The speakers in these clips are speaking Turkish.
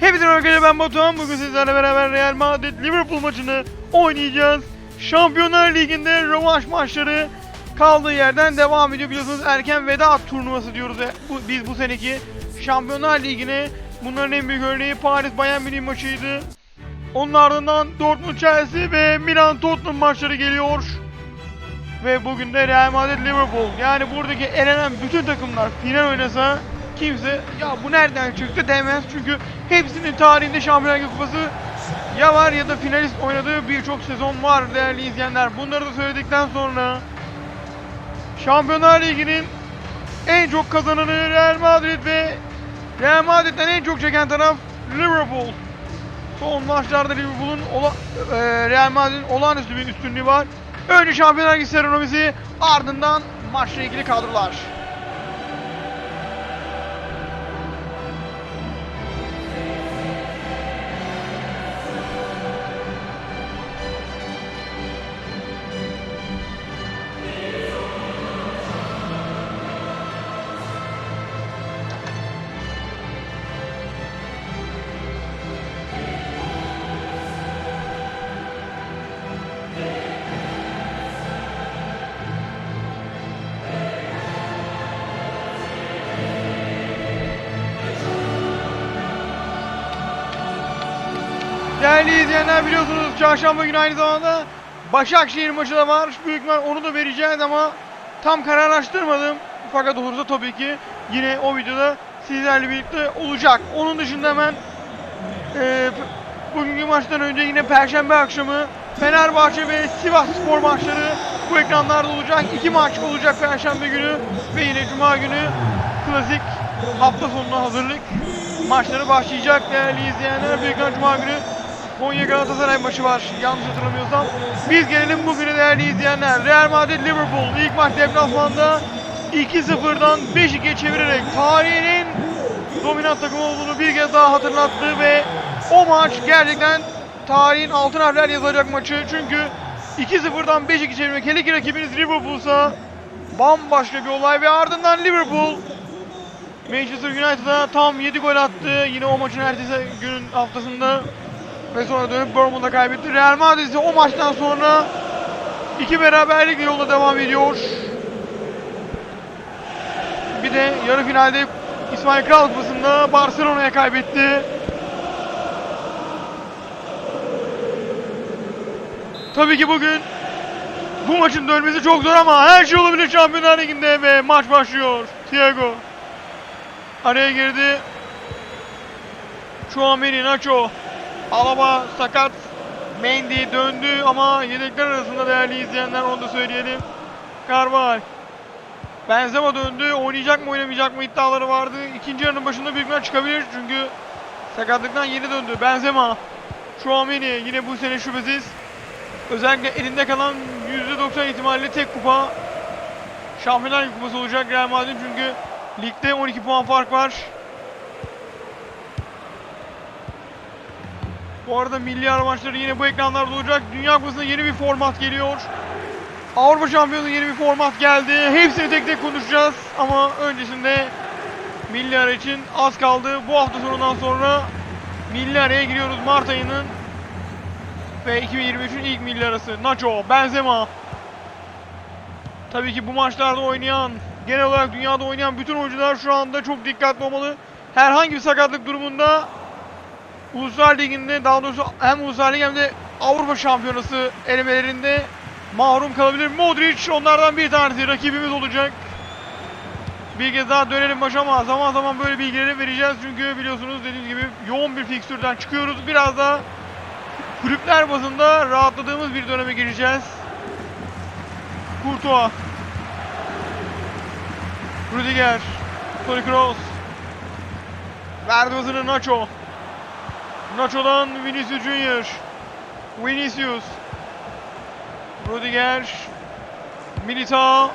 Hepinize arkadaşlar ben Batuhan. Bugün sizlerle beraber Real Madrid Liverpool maçını oynayacağız. Şampiyonlar Ligi'nde rövanş maçları kaldığı yerden devam ediyor. Biliyorsunuz erken veda turnuvası diyoruz bu, biz bu seneki. Şampiyonlar Ligi'ne bunların en büyük örneği Paris Bayern Münih maçıydı. Onun ardından Dortmund Chelsea ve Milan Tottenham maçları geliyor. Ve bugün de Real Madrid Liverpool. Yani buradaki elenen bütün takımlar final oynasa kimse ya bu nereden çıktı demez. Çünkü hepsinin tarihinde Şampiyonlar Ligi kupası ya var ya da finalist oynadığı birçok sezon var değerli izleyenler. Bunları da söyledikten sonra Şampiyonlar Ligi'nin en çok kazananı Real Madrid ve Real Madrid'den en çok çeken taraf Liverpool. Son maçlarda Liverpool'un e, Real Madrid'in olağanüstü bir üstünlüğü var. Önce Şampiyonlar Ligi seremonisi ardından maçla ilgili kadrolar. İzleyenler biliyorsunuz çarşamba günü aynı zamanda Başakşehir maçı da var. Büyük ihtimal onu da vereceğiz ama tam kararlaştırmadım. Fakat olursa tabii ki yine o videoda sizlerle birlikte olacak. Onun dışında hemen e, bugünkü maçtan önce yine Perşembe akşamı Fenerbahçe ve Sivas Spor maçları bu ekranlarda olacak. İki maç olacak Perşembe günü ve yine Cuma günü klasik hafta sonuna hazırlık maçları başlayacak değerli izleyenler. Büyük Cuma günü Konya Galatasaray maçı var yanlış hatırlamıyorsam. Biz gelelim bugüne değerli izleyenler. Real Madrid Liverpool ilk maç deplasmanda 2-0'dan 5-2'ye çevirerek tarihinin dominant takım olduğunu bir kez daha hatırlattı ve o maç gerçekten tarihin altın harfler yazacak maçı. Çünkü 2-0'dan 5-2 çevirmek hele ki rakibiniz Liverpool'sa bambaşka bir olay ve ardından Liverpool Manchester United'a tam 7 gol attı. Yine o maçın ertesi günün haftasında ve sonra dönüp Bournemouth'a kaybetti. Real Madrid ise o maçtan sonra iki beraberlikle yolda devam ediyor. Bir de yarı finalde İsmail Kral Kupası'nda Barcelona'ya kaybetti. Tabii ki bugün bu maçın dönmesi çok zor ama her şey olabilir Şampiyonlar Ligi'nde ve maç başlıyor. Thiago araya girdi. Chouameni, Nacho, Alaba sakat. Mendy döndü ama yedekler arasında değerli izleyenler onu da söyleyelim. Carval. Benzema döndü. Oynayacak mı oynamayacak mı iddiaları vardı. İkinci yarının başında büyük ihtimal çıkabilir çünkü sakatlıktan yeni döndü. Benzema. Chouameni yine bu sene şüphesiz. Özellikle elinde kalan %90 ihtimalle tek kupa Şampiyonlar kupası olacak Real Madrid çünkü ligde 12 puan fark var. Bu arada milli ara maçları yine bu ekranlarda olacak. Dünya Kupası'nda yeni bir format geliyor. Avrupa Şampiyonu yeni bir format geldi. Hepsini tek tek konuşacağız. Ama öncesinde milli ara için az kaldı. Bu hafta sonundan sonra milli araya giriyoruz Mart ayının. Ve 2023'ün ilk milli arası. Nacho, Benzema. Tabii ki bu maçlarda oynayan, genel olarak dünyada oynayan bütün oyuncular şu anda çok dikkatli olmalı. Herhangi bir sakatlık durumunda Uluslar Ligi'nde daha doğrusu hem Uluslar Ligi hem de Avrupa Şampiyonası elemelerinde mahrum kalabilir. Modric onlardan bir tanesi rakibimiz olacak. Bir kez daha dönelim maça ama zaman zaman böyle bilgileri vereceğiz. Çünkü biliyorsunuz dediğim gibi yoğun bir fikstürden çıkıyoruz. Biraz da kulüpler bazında rahatladığımız bir döneme gireceğiz. Courtois. Rudiger. Toni Kroos. Verdi Nacho. Nacho'dan Vinicius Junior. Vinicius. Rudiger. Militao.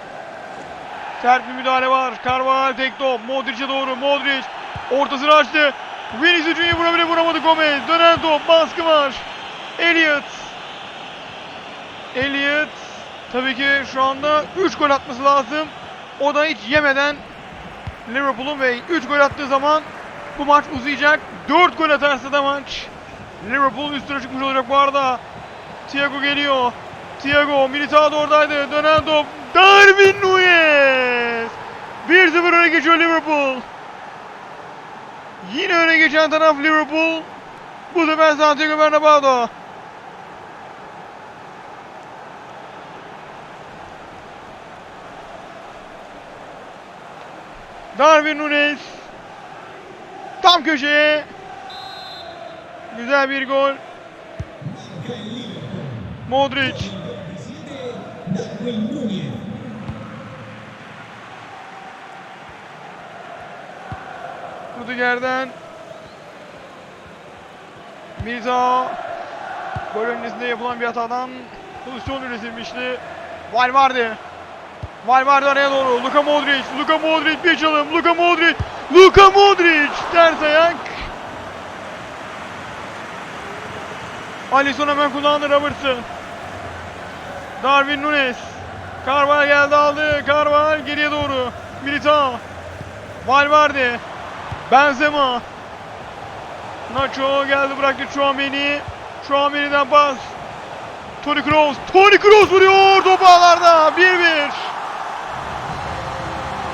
Sert bir müdahale var. Carvajal tek top. Modric'e doğru. Modric. Ortasını açtı. Vinicius Junior vurabilir vuramadı Gomez. Dönen top. Baskı var. Elliot. Elliot. Tabii ki şu anda 3 gol atması lazım. O da hiç yemeden Liverpool'un ve 3 gol attığı zaman Bu maç uzayacak. 4 gol atarsa da maç. Liverpool üstüne çıkmış olacak bu arada. Thiago geliyor. Thiago Militao da oradaydı. Dönen top. Darwin Nunez. 1-0 öne geçiyor Liverpool. Yine öne geçen taraf Liverpool. Bu sefer Santiago Bernabeu'da. Darwin Nunez. Tam köşeye. Güzel bir gol. Modric. Rudiger'den Militao gol öncesinde yapılan bir hatadan pozisyon üretilmişti. Valverde Valverde araya doğru Luka Modric Luka Modric bir çalım Luka Modric Luka Modric ters ayak Alisson hemen kullandı Robertson. Darwin Nunes. Carval geldi aldı. Carval geriye doğru. Militao. Valverde. Benzema. Nacho geldi bıraktı Chouameni. Chouameni'den pas. Toni Kroos. Toni Kroos vuruyor top ağlarda. 1-1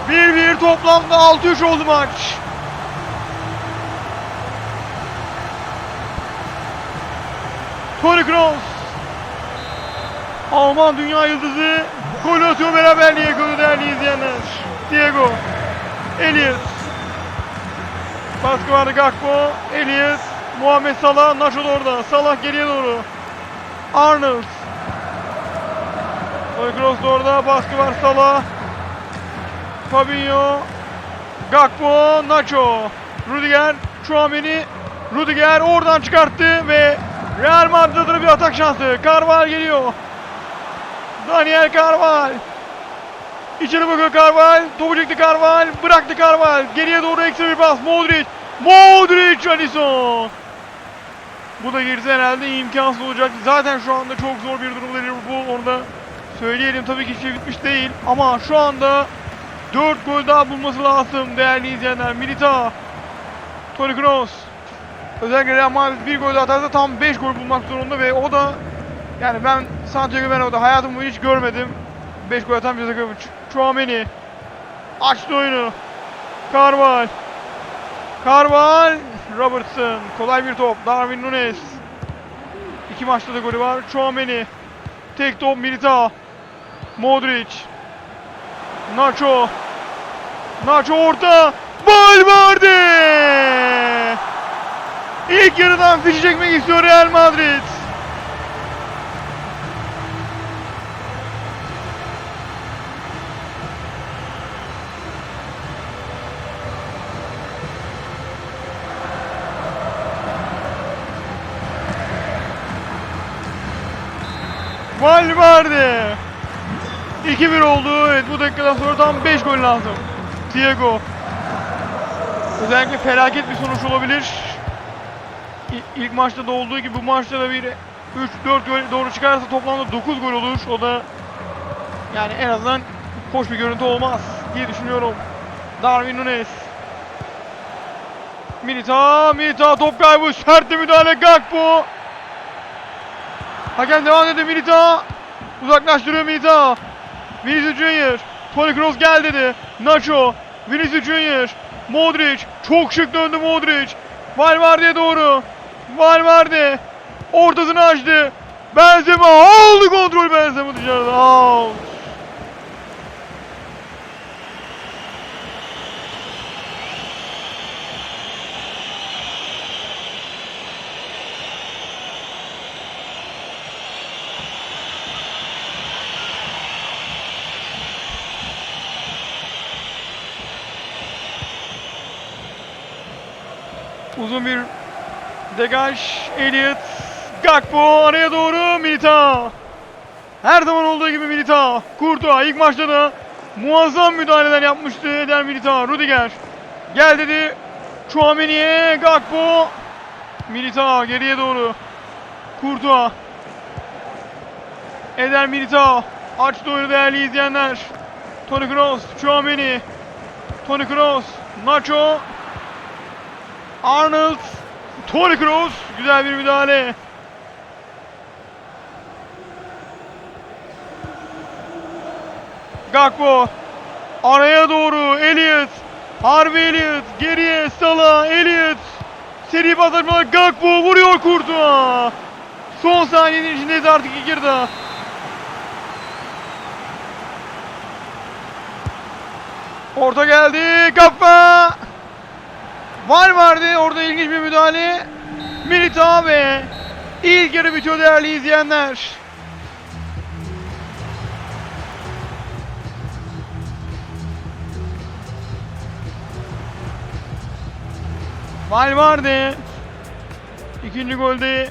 1-1 toplamda 6-3 oldu maç Toni Kroos Alman dünya yıldızı gol atıyor beraberliğe yakaladı değerli izleyenler Diego Elias Baskı vardı Gakpo, Elias, Muhammed Salah, Nacho da orada. Salah geriye doğru. Arnold. Toni Kroos da orada, baskı var Salah. Fabinho, Gakpo, Nacho. Rudiger, Chouameni. Rudiger oradan çıkarttı ve Real Madrid adına bir atak şansı. Carval geliyor. Daniel Carval. İçeri bakıyor Carval. Topu çekti Carval. Bıraktı Carval. Geriye doğru ekstra bir pas. Modric. Modric Alisson. Bu da girse herhalde imkansız olacak. Zaten şu anda çok zor bir durumda Liverpool. Onu da söyleyelim. Tabii ki şey bitmiş değil. Ama şu anda 4 gol daha bulması lazım değerli izleyenler. Militao. Toni Kroos. Özellikle Real Madrid bir gol daha atarsa tam 5 gol bulmak zorunda ve o da yani ben Santiago Bernabeu'da hayatımda hiç görmedim. 5 gol atan bir takım. Ch- Chouameni. Açtı oyunu. Carval. Carval. Robertson. Kolay bir top. Darwin Nunes. İki maçta da golü var. Chouameni. Tek top Militao. Modric. Nacho. Nacho orta. Valverde. İlk yarıdan fişi çekmek istiyor Real Madrid. Valverde. 2-1 oldu. Evet bu dakikadan sonra tam 5 gol lazım. Thiago. Özellikle felaket bir sonuç olabilir. İ- İlk maçta da olduğu gibi bu maçta da bir 3-4 gol doğru çıkarsa toplamda 9 gol olur. O da yani en azından hoş bir görüntü olmaz diye düşünüyorum. Darwin Nunes. Militao, Militao top kaybı, sert müdahale Gakpo. Hakem devam ediyor Militao. Uzaklaştırıyor Militao. Vinicius Junior. Toni Kroos gel dedi. Nacho. Vinicius Junior. Modric. Çok şık döndü Modric. Valverde'ye doğru. Valverde. Ortasını açtı. Benzema aldı kontrol Benzema dışarıda. Out. Uzun bir degaj. Elliot. Gakpo araya doğru Militao. Her zaman olduğu gibi Militao. Courtois ilk maçta da muazzam müdahaleler yapmıştı Eder Militao. Rudiger. Gel dedi. Chouameni'ye Gakpo. Militao geriye doğru. Courtois. Eder Militao. Açtı oyunu değerli izleyenler. Toni Kroos. Chouameni. Toni Kroos. Nacho. Arnold. Toni Kroos. Güzel bir müdahale. Gakpo. Araya doğru Elliot. Harvey Elliot. Geriye Salah. Elliot. Seri paslaşmalar Gakpo vuruyor kurtu. Son saniyenin içindeyiz artık İkirda. Orta geldi. Kafa. Var vardı. Orada ilginç bir müdahale. Milita ve ilk yarı bitiyor değerli izleyenler. Valverde ikinci golde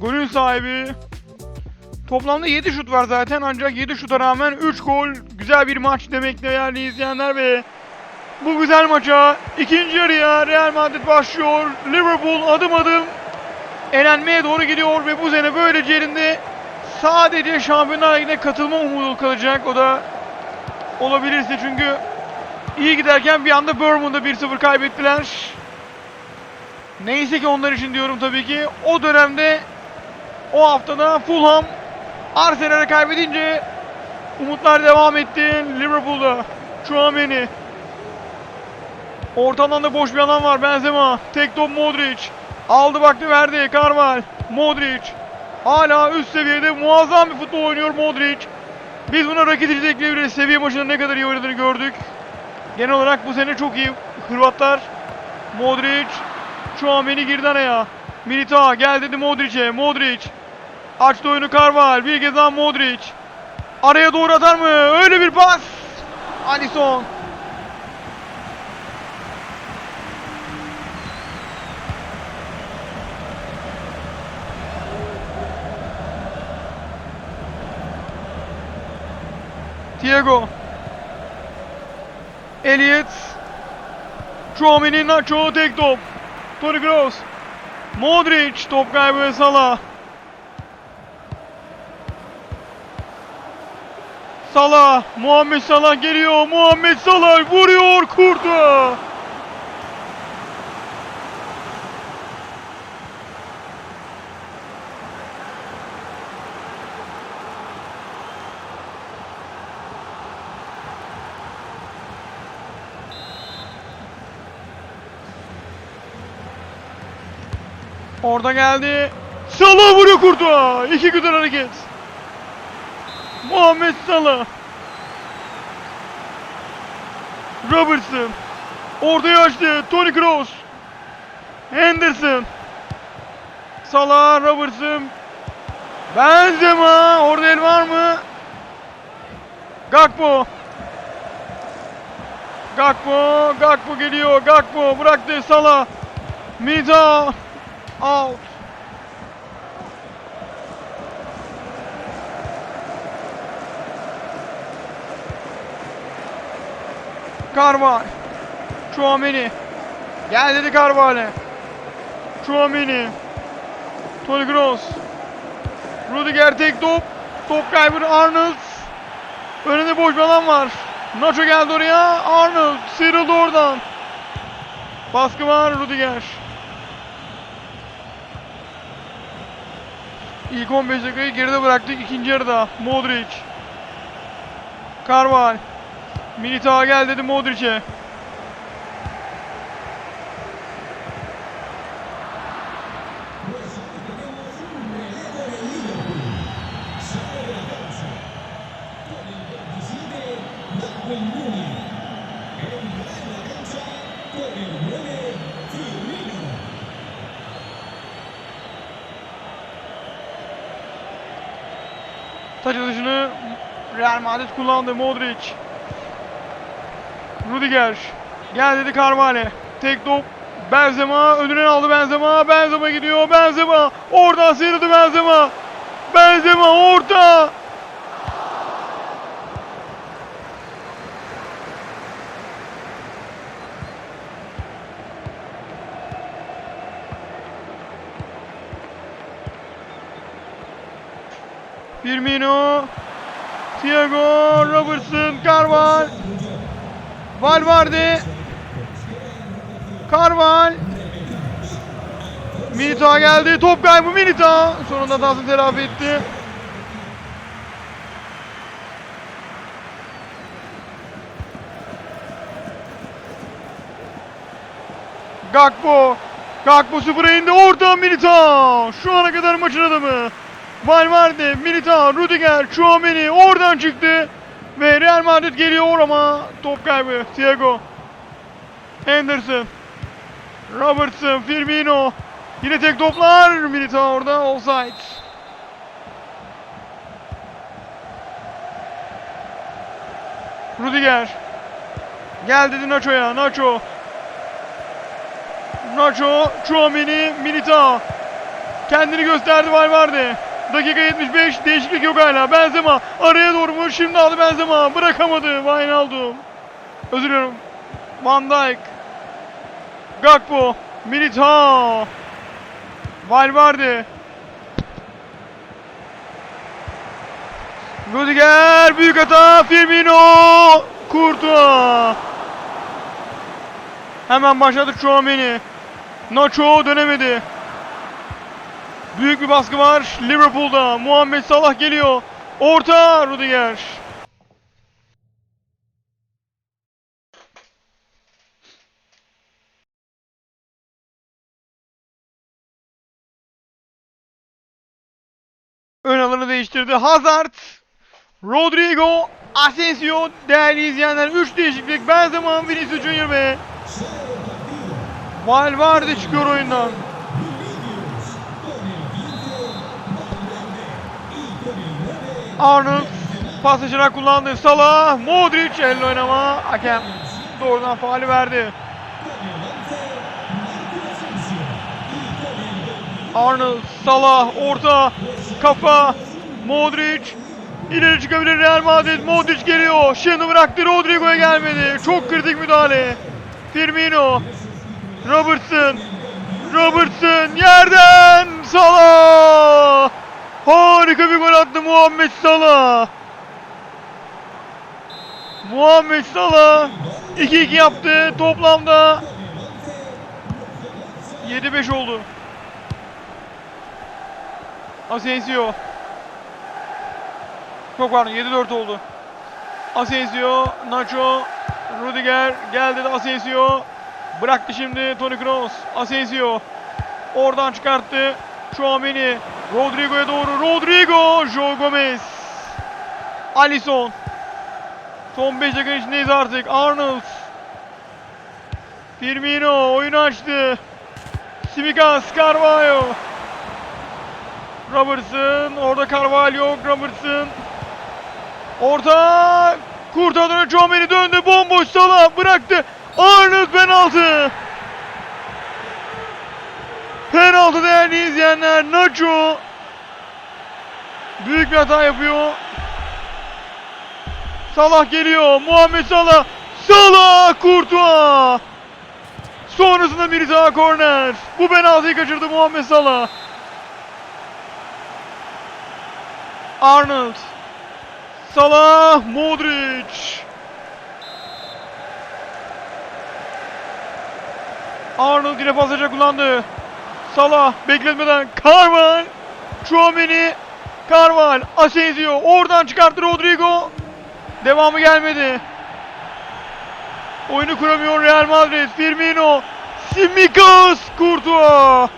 golün sahibi Toplamda 7 şut var zaten ancak 7 şuta rağmen 3 gol güzel bir maç demek değerli izleyenler ve bu güzel maça ikinci yarıya Real Madrid başlıyor. Liverpool adım adım elenmeye doğru gidiyor ve bu sene böylece elinde sadece Şampiyonlar Ligi'ne katılma umudu kalacak. O da olabilirse çünkü iyi giderken bir anda Bournemouth'da 1-0 kaybettiler. Neyse ki onlar için diyorum tabii ki. O dönemde o haftada Fulham Arsenal'e kaybedince umutlar devam etti Liverpool'da. Chouameni. Ortadan da boş bir alan var Benzema. Tek top Modric. Aldı baktı verdi Carval. Modric. Hala üst seviyede muazzam bir futbol oynuyor Modric. Biz buna raketici de ekleyebiliriz. Seviye başında ne kadar iyi oynadığını gördük. Genel olarak bu sene çok iyi Hırvatlar. Modric. Chouameni girdi araya. Milita gel dedi Modric'e. Modric. Açtı oyunu Carval. Bir kez daha Modric. Araya doğru atar mı? Öyle bir pas. Alisson. Thiago. Elliot. Chouameni Nacho tek top. Toni Kroos. Modric top kaybı Salah. Salah, Muhammed Salah geliyor. Muhammed Salah vuruyor kurdu. Orada geldi. Salah vuruyor kurdu. İki güzel hareket. Muhammed Salah. Robertson. Ortaya açtı. Toni Kroos. Henderson. Salah, Robertson. Benzema. Orada el var mı? Gakpo. Gakpo. Gakpo geliyor. Gakpo bıraktı Salah. Militao. Out. Carval. Chouameni. Gel dedi Carval'e. Chouameni. Toni Kroos. Rudiger tek top. Top kaybı Arnold. Önünde boş bir alan var. Nacho geldi oraya. Arnold sıyrıldı oradan. Baskı var Rudiger. İlk 15 dakikayı geride bıraktık. ikinci yarıda. Modric. Carval. Militao gel dedi Modric'e. Taç atışını Real Madrid kullandı Modric. Rudiger. Gel dedi Carvalho. Tek top. Benzema önüne aldı Benzema. Benzema gidiyor. Benzema. Oradan sıyrıldı Benzema. Benzema orta. Firmino. Thiago Robertson. Carvalho. Valverde. Carval. Milita geldi. Top kaybı Milita. Sonunda hatasını telafi etti. Gakpo. Gakpo sıfıra indi. Orta Milita. Şu ana kadar maçın adamı. Valverde, Milita, Rudiger, Chouameni oradan çıktı. Ve Real Madrid geliyor ama top kaybı. Thiago. Henderson. Robertson, Firmino. Yine tek toplar. Milita orada offside. Rudiger. Gel dedi Nacho'ya. Nacho. Nacho, Chouameni, Milita. Kendini gösterdi Valverde. Dakika 75 değişiklik yok hala. Benzema araya doğru mu? Şimdi aldı Benzema. Bırakamadı Wijnaldum. Özür diliyorum. Van Dijk. Gakpo. Militao. Valverde. Rudiger büyük hata. Firmino. Kurtuğa. Hemen başladı Chouameni. Nacho dönemedi. Büyük bir baskı var Liverpool'da. Muhammed Salah geliyor. Orta Rudiger. Ön alanı değiştirdi. Hazard, Rodrigo, Asensio değerli izleyenler 3 değişiklik Benzema, Vinicius Junior ve Valverde çıkıyor oyundan. Arnold pas açarak kullandı. Salah, Modric elle oynama. Hakem doğrudan faali verdi. Arnold, Salah, orta, kafa, Modric. İleri çıkabilir Real Madrid. Modric geliyor. Şimdi bıraktı. Rodrigo'ya gelmedi. Çok kritik müdahale. Firmino. Robertson. Robertson yerden Salah. Harika bir gol attı Muhammed Salah. Muhammed Salah 2-2 yaptı. Toplamda 7-5 oldu. Asensio. Çok pardon 7-4 oldu. Asensio, Nacho, Rudiger geldi de Asensio. Bıraktı şimdi Toni Kroos. Asensio. Oradan çıkarttı. Chouameni. Rodrigo'ya doğru. Rodrigo. Joe Gomez. Alisson. Son 5 dakika içindeyiz artık. Arnold. Firmino oyunu açtı. Simikas Carvalho. Robertson. Orada Carvalho. Robertson. Orta. Kurtardı. Chouameni döndü. Bomboş Salah bıraktı. Arnold penaltı. Penaltı değerli izleyenler. Nacho. Büyük bir hata yapıyor. Salah geliyor. Muhammed Salah. Salah Kurtuğa. Sonrasında bir daha korner. Bu penaltıyı kaçırdı Muhammed Salah. Arnold. Salah. Modric. Arnold yine pasajı kullandı. Salah bekletmeden Carval. Chouameni. Carval. Asensio. Oradan çıkarttı Rodrigo. Devamı gelmedi. Oyunu kuramıyor Real Madrid. Firmino. Simikos. Courtois.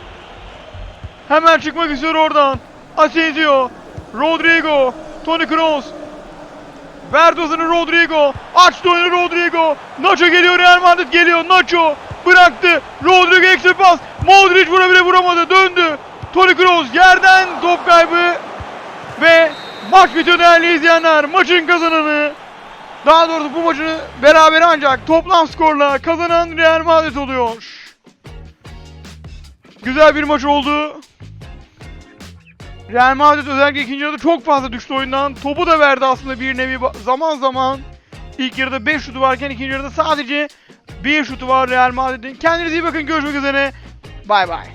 Hemen çıkmak istiyor oradan. Asensio. Rodrigo. Toni Kroos. Verdi Rodrigo. Açtı oyunu Rodrigo. Nacho geliyor Real Madrid geliyor. Nacho bıraktı. Rodrigo pas. Modric vurabilir vuramadı. Döndü. Toni Kroos yerden top kaybı. Ve maç bitiyor değerli izleyenler. Maçın kazananı daha doğrusu bu maçını beraber ancak toplam skorla kazanan Real Madrid oluyor. Güzel bir maç oldu. Real Madrid özellikle ikinci yarıda çok fazla düştü oyundan. Topu da verdi aslında bir nevi zaman zaman. İlk yarıda 5 şutu varken ikinci yarıda sadece 1 şutu var Real Madrid'in. Kendinize iyi bakın. Görüşmek üzere. Bay bay.